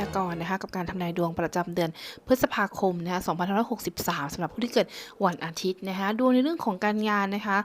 ยากรณ์นะคะกับการทำนายดวงประจำเดือนพฤษภาคมนะคะ2563สำหรับผู้ที่เกิดวันอาทิตย์นะคะดวงในเรื่องของการงานนะคะ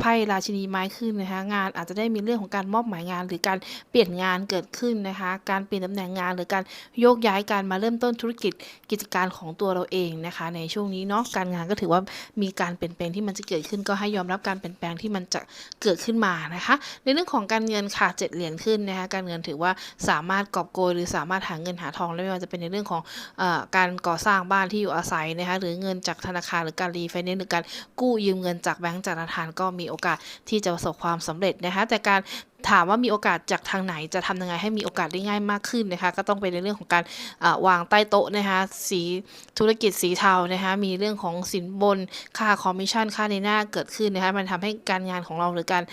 ไพ่ราชินีไม้ขึ้นนะคะงานอาจจะได้มีเรื่องของการมอบหมายงาน หรือการเปลี่ยนงานเกิดขึ้นนะคะการเปลี่ยนตำแหน่งงานหรือการโยกย้ายการมาเริ่มต้นธุรกิจกิจการของตัวเราเองนะคะในช่วงนี้เนาะการงานก็ถือว่ามีการเปลี่ยนแปลงที่มันจะเกิดขึ้นก็ให้ยอมรับการเปลี่ยนแปลงที่มันจะเกิดขึ้นมานะคะในเรื่องของการเงินค่ะเจ็ดเหรียญขึ้นนะคะการเงินถือว่าสามารถกอบโกยหรือสามารถหาเงินหาทองได้ไม่ว่าจะเป็นในเรื่องของอการก่อสร้างบ้านที่อยู่อาศัยนะคะหรือเงินจากธนาคารหรือการรีไฟแนนซ์หรือการกู้ยืมเงินจากแบงก์จากธนาคารก็มีโอกาสที่จะประสบความสำเร็จนะคะแต่การ ถามว่ามีโอกาสจากทางไหนจะทำยังไงให้มีโอกาสได้ง่ายมากขึ้นนะคะก็ต้องเป็นในเรื่องของการวางใต้โต๊ะนะคะสีธุรกิจสีเทานะคะมีเรื่องของสินบนค่าคอมมิชชั่นค่าในหน้าเกิดขึ้นนะคะมันทำให้การงานของเราหรือการ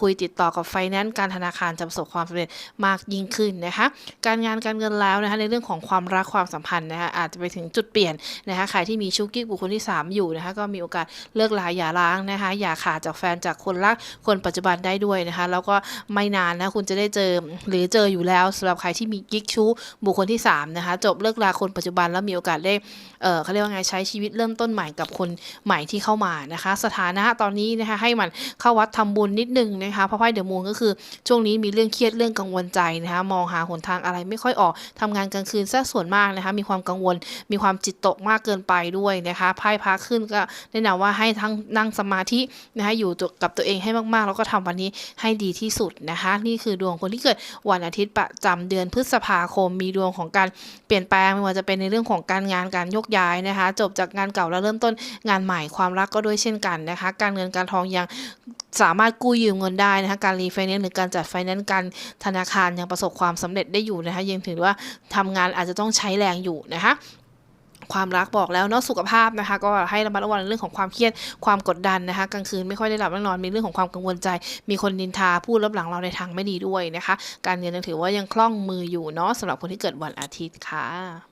คุยติดต่อกับไฟแนนซ์การธนาคารจะประสบความสำเร็จมากยิ่งขึ้นนะคะการงานการเงินแล้วนะคะในเรื่องของความรักความสัมพันธ์นะคะอาจจะไปถึงจุดเปลี่ยนนะคะใครที่มีชู้กิ๊กบุคคลที่ 3 อยู่นะคะก็มีโอกาสเลิกลาอย่าร้างนะคะอย่าขาดจากแฟนจากคนรักคนปัจจุบันได้ด้วยนะคะแล้วก็ไม่นานนะคุณจะได้เจอหรือเจออยู่แล้วสำหรับใครที่มีกิ๊กชู้บุคคลที่3นะคะจบเลิกลาคนปัจจุบันแล้วมีโอกาสได้เออเขาเรียกว่าไงใช้ชีวิตเริ่มต้นใหม่กับคนใหม่ที่เข้ามานะคะ สถานะตอนนี้นะคะให้มันเข้าวัดทำบุญนิดนึงนะคะเพราะไพ่เดอะมูนก็คือช่วงนี้มีเรื่องเครียดเรื่องกังวลใจนะคะมองหาหนทางอะไรไม่ค่อยออกทำงานกลางคืนซะส่วนมากนะคะมีความกังวลมีความจิตตกมากเกินไปด้วยนะคะไพ่พระขึ้นก็แนะนำว่าให้ทั้งนั่งสมาธินะคะอยู่กับตัวเองให้มากๆ แล้วก็ทำวันนี้ให้ดีที่สุดนะคะ นี่คือดวงคนที่เกิดวันอาทิตย์ประจำเดือนพฤษภาคม มีดวงของการเปลี่ยนแปลงไม่ว่าจะเป็นในเรื่องของการงานการยกย้ายนะคะ จบจากงานเก่าแล้วเริ่มต้นงานใหม่ความรักก็ด้วยเช่นกันนะคะ การเงินการทองยังสามารถกู้ยืมเงินได้นะคะการรีไฟแนนซ์หรือการจัดไฟแนนซ์การธนาคารยังประสบความสำเร็จได้อยู่นะคะยังถือว่าทำงานอาจจะต้องใช้แรงอยู่นะคะ ความรักบอกแล้วเนาะสุขภาพนะคะ ก็ให้ระมัดระวังในเรื่องของความเครียดความกดดันนะคะกลางคืนไม่ค่อยได้หลับได้นอนมีเรื่องของความกังวลใจ มีคนนินทาพูดรับหลังเราในทางไม่ดีด้วยนะคะ การเงินยังถือว่ายังคล่องมืออยู่เนาะสำหรับคนที่เกิดวันอาทิตย์ค่ะ